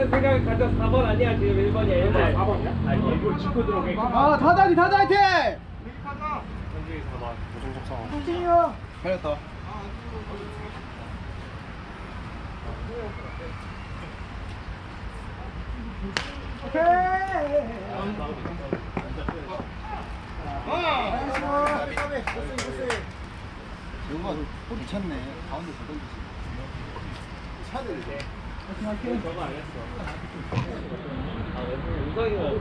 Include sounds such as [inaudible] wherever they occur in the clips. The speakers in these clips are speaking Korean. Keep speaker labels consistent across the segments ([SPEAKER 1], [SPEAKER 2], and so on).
[SPEAKER 1] 하는 생각이 가져 4번 아니야? 지금 1번이야 1번. 4번이야? 아니 1번 짚고 들어오게 아 다다니 다다 이팅 여기 가자 현재 4번 무정적 상황 동진이요!
[SPEAKER 2] 걸렸다. 오케이! 아! 이거 괜찮네. 가운데 잘 던지지. 차를 들 이제.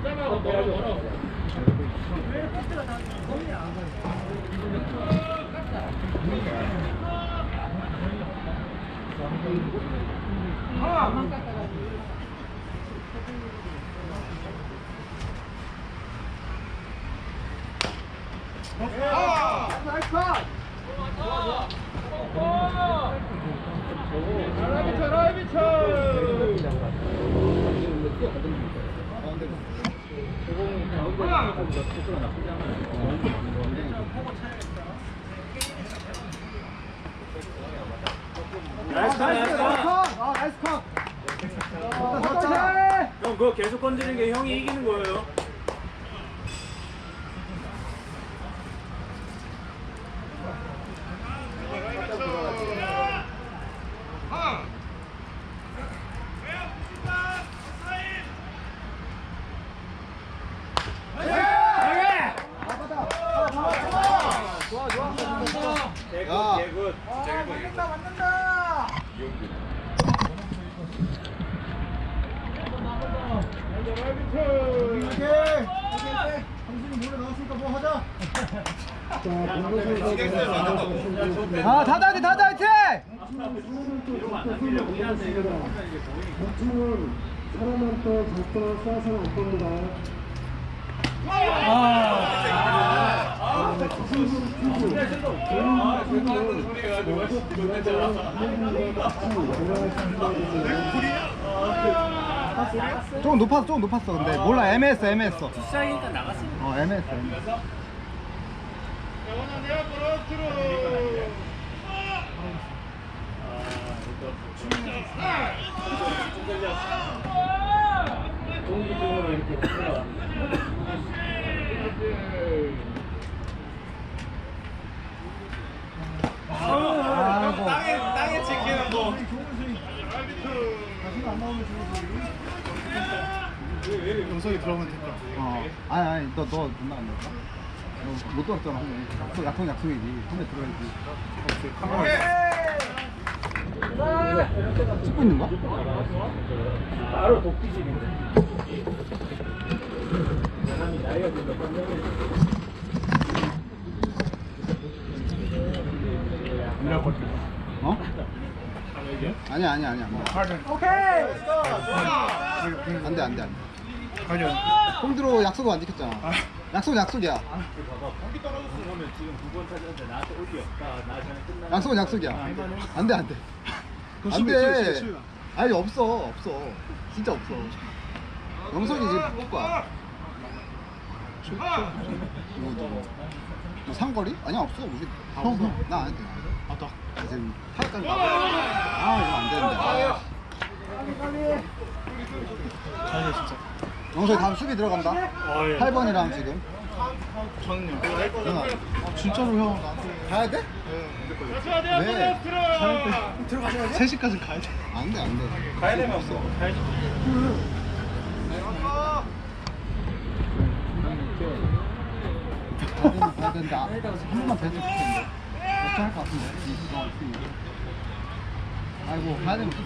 [SPEAKER 1] 나이스 컷
[SPEAKER 2] 가운데.
[SPEAKER 1] 나이스 컷 나이스 컷 아 나이스 컷
[SPEAKER 3] 형 그거 계속 건드리는 게 형이 이기는 거예요.
[SPEAKER 2] 야.
[SPEAKER 3] 개굿.
[SPEAKER 1] 맞는다 맞는다 오케이 당신이 몰래 나왔으니까 뭐 하자 아 다다이팅 다다이팅
[SPEAKER 4] 사람한테 적당한 쏴서는 안 됩니다.
[SPEAKER 1] 조금 높았어 조금 높았어. 근데 몰라 애매했어 애매했어.
[SPEAKER 3] 시작이니까 나갔어.
[SPEAKER 1] 어 애매했어 애매했어
[SPEAKER 3] 공기적으로 이렇게 들어가.
[SPEAKER 1] 아이고
[SPEAKER 3] 땅에 찍히는 거.
[SPEAKER 2] 영석이 들어오면 될까?
[SPEAKER 1] 어 아니 아니 너 너 누나 안 될까? 너못 들었잖아 한 명. 약속 약속 약속이지 한대 들어야지 찍고 있는 거야?
[SPEAKER 3] 바로 독기질인데. 사람이 나이가 들면
[SPEAKER 1] 어? 아니야 아니야 아니야. 안돼 안돼 안돼.
[SPEAKER 2] 가려.
[SPEAKER 1] 홈드로 약속을 안 지켰잖아. 약속 약속이야.
[SPEAKER 3] 전에 끝나.
[SPEAKER 1] 약속은 약속이야. 안돼 안돼. [laughs]
[SPEAKER 2] 그거 수비, 수비,
[SPEAKER 1] 안돼
[SPEAKER 2] 수비.
[SPEAKER 1] 아니 없어 없어. 진짜 없어. 영석이 지금 뽑을 거야 누구 누구 뭐 상거리? 아니야 없어 우리 다 없어 나안 해.
[SPEAKER 2] 아, 나.
[SPEAKER 1] 아, 지금 타락까지 가. 아 이거 안 되는데.
[SPEAKER 2] 잘해, 진짜.
[SPEAKER 1] 영석이 다음 수비 들어간다.
[SPEAKER 2] 아, 예.
[SPEAKER 1] 8번이랑 지금.
[SPEAKER 2] 저는요.
[SPEAKER 1] 전화.
[SPEAKER 2] 아, 진짜로 형. 나한테.
[SPEAKER 1] 가야 돼? 왜?
[SPEAKER 2] 들어가셔야 돼? 3시까지 가야 돼.
[SPEAKER 1] 안 돼, 안 돼.
[SPEAKER 3] 가야 되면 없어. 가야지.
[SPEAKER 1] 되는데 아, 한 번만 더 해줄 텐데. 어떻게 할것 같은데? 이거 없으니까. 아이고 가야 되면 또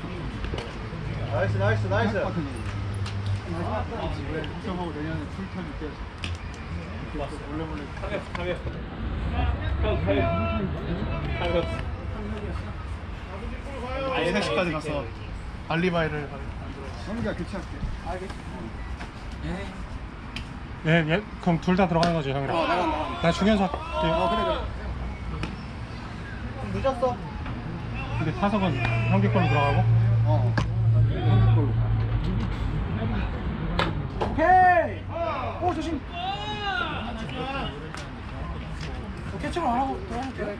[SPEAKER 2] 나이스, 나이스, 나이스.
[SPEAKER 1] 할것 같은데.
[SPEAKER 2] 학생하고 내년에 풀타임 때. 몰래 몰래.
[SPEAKER 3] 타격, 타격. 형, 타격. 타격.
[SPEAKER 2] 아예 3시까지 가서 알리바이를 만들어.
[SPEAKER 1] 영석이가 교체할게.
[SPEAKER 5] 예, 예, 그럼 둘 다 들어가는 거죠, 형이랑?
[SPEAKER 1] 어, 나가, 나가.
[SPEAKER 5] 나 중현석 할게요.
[SPEAKER 1] 어, 그래, 그래.
[SPEAKER 2] 늦었어.
[SPEAKER 5] 근데 타석은 형기 걸로 들어가고.
[SPEAKER 1] 어.
[SPEAKER 2] 오케이. 오 조심. 어, 캐치를 안 하고 들어가면 돼.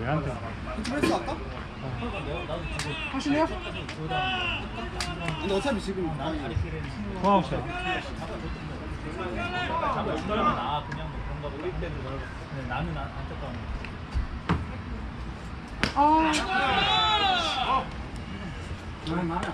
[SPEAKER 5] 왜 안 돼?
[SPEAKER 1] 프레스 할까?
[SPEAKER 2] 하시네요?
[SPEAKER 1] 근데 어차피 지금 거의
[SPEAKER 5] 투아웃이야.
[SPEAKER 3] 있다면 아 그냥 뭐 그런가 보다. 우리 때도 근데 나는 안 안타까운.
[SPEAKER 1] 나는 나는